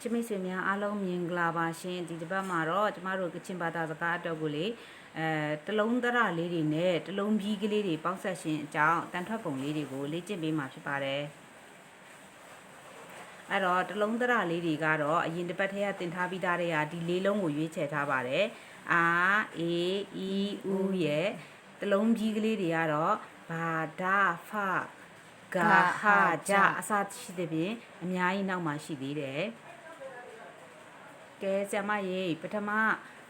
ချစ်မိတ်ဆွေများအားလုံးမြင်ကြပါရှင်ဒီတစ်ပတ်မှာတော့ကျမတို့ကချင်ဘာသာစကားအတွက်ကိုလေအဲတလုံးသရလေးတွေနဲ့တလုံးပြီးကလေးတွေပေါင်းဆက်ရှင်အကြောင်းတန်ထွက်ပုံလေးတွေကိုလေ့ကျင့်ပေးမှာဖြစ်ပါတယ်အဲ့တော့တလုံးသရလေးတွေကတော့အရင်တစ်ပတ်ထဲကတင်ထားပြီးသားတွေကဒီလေးလုံးကိုရွေးချယ်ထားပါတယ်အာအေအီဥရဲ့တလုံးပြီးကလေးတွေကတော့ဘာဒါဖဂါဟာဂျာအစရှိတဲ့ပြင်အများကြီးနောက်မှရှိသေးတယ် ကဲဆရာမရေပထမ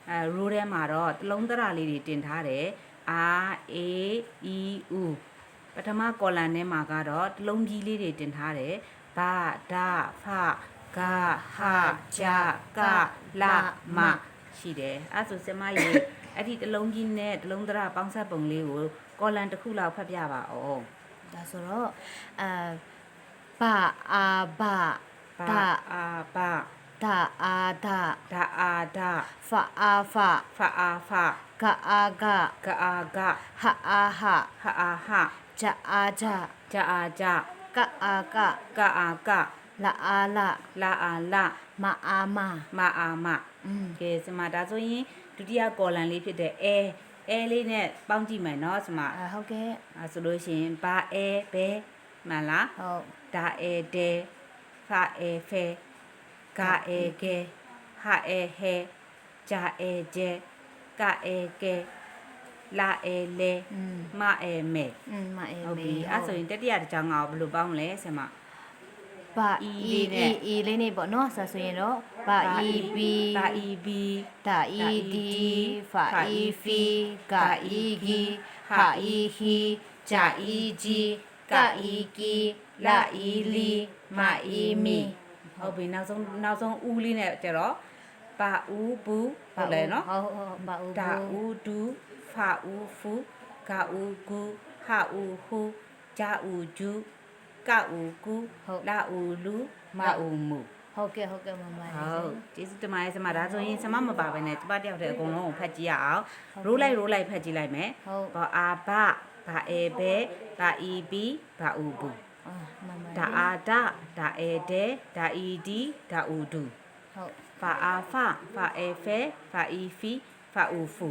အဲရိုးထဲမှာတော့တလုံးသရလေးတွေတင်ထားတယ် R A E U ပထမကော်လန်ထဲမှာကတော့တလုံးကြီးလေးတွေတင်ထားတယ်ဘာဒါဖဂါဟာဂျာကလာမရှိတယ်အဲဆိုဆရာမရေအဲ့ဒီတလုံးကြီးနဲ့တလုံးသရပေါင်းဆက်ပုံလေးကိုကော်လန်တစ်ခုလောက်ဖတ်ပြပါဦးဒါဆိုတော့အဲဘာအာဘာဘာဒါအာ ဘာဒါအာဒါဒါအာဒါဖအာဖဖအာဖဂအာဂဂအာဂဟာအာဟာဟာအာဟာဂျာအာဂျာဂျာအာဂျာကအာကကအာကလာအာလာလာအာလာမအာမမအာမอืมကဲစမဒါဆိုရင်ဒုတိယကော်လန်လေးဖြစ်တဲ့အဲအဲလေးနဲ့ပေါင်းကြည့်မယ်နော်စမအဲဟုတ်ကဲ့အဲဆိုလို့ရှိရင်ဘာအဲဘဲမှန်လားဟုတ်ဒါအဲတဲဖာအဲဖဲ ဂါအဲကဲဟာအဲဟဲဂျာအဲဂျဲကအဲကဲလာအဲလေ อืม မအဲမဲ อืมမအေး ဟုတ် မေ ပြီအဲဆိုရင်တတိယတစ်ကြောင်းကဘယ်လိုပေါင်းလဲဆင်မ ဘာ E အီ လေးနဲ့ အီအီလေးနေပေါ့နော်ဆိုဆိုရင်တော့ဘာအီဘီ ဒါအီဘီ ဒါအီဒီဖာအီဖီဂါအီဂီဟာအီဟီဂျာအီဂျီကာအီကီလာအီလီမာအီမီ ဟုတ်ပြီနောက်ဆုံးနောက်ဆုံးဦးလေးနဲ့ကျတော့ပါဦးဘူးဟုတ်လဲနော်ဟုတ်ဟုတ်ဘာဦးဒါဦးဒူဖာဦးဖူဂါဦးဂူဟာဦးဟူဂျာဦးဂျူကဦးကူလာဦးလူမဦးမူဟုတ်ကဲ့ဟုတ်ကဲ့မမဟုတ်ကျေးဇူးတင်ပါတယ်ဆမဒါဆိုရင်ဆမမပါဘဲနဲ့ကျမတယောက်တည်းအကုန်လုံးကိုဖတ်ကြည့်ရအောင်ရိုးလိုက်ရိုးလိုက်ဖတ်ကြည့်လိုက်မယ်ဟုတ်ဘောအာဘဘာအေဘဲဘာအီဘီဘာဦးဘူးအာမမ da ada da ede da e, idi da udu fa afa fa efe fa e, ifi fa ufu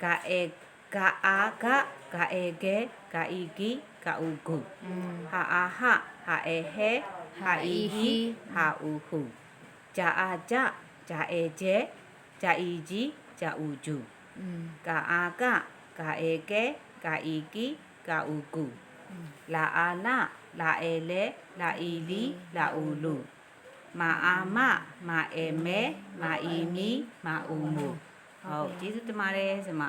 ga e ga a ga ga ege ga igi ga ugu ha a ha ha e ha ihi ha uhu ja a ja e ja iji ja uju ga a ga ga ege ga igi ga ugu လာအာနာလာအဲလေလာအီလီလာအူလူမာအာမမာအဲမဲမာအီမီမာအူမူဟုတ်ကျေးဇူးတင်ပါတယ်ဆင်မ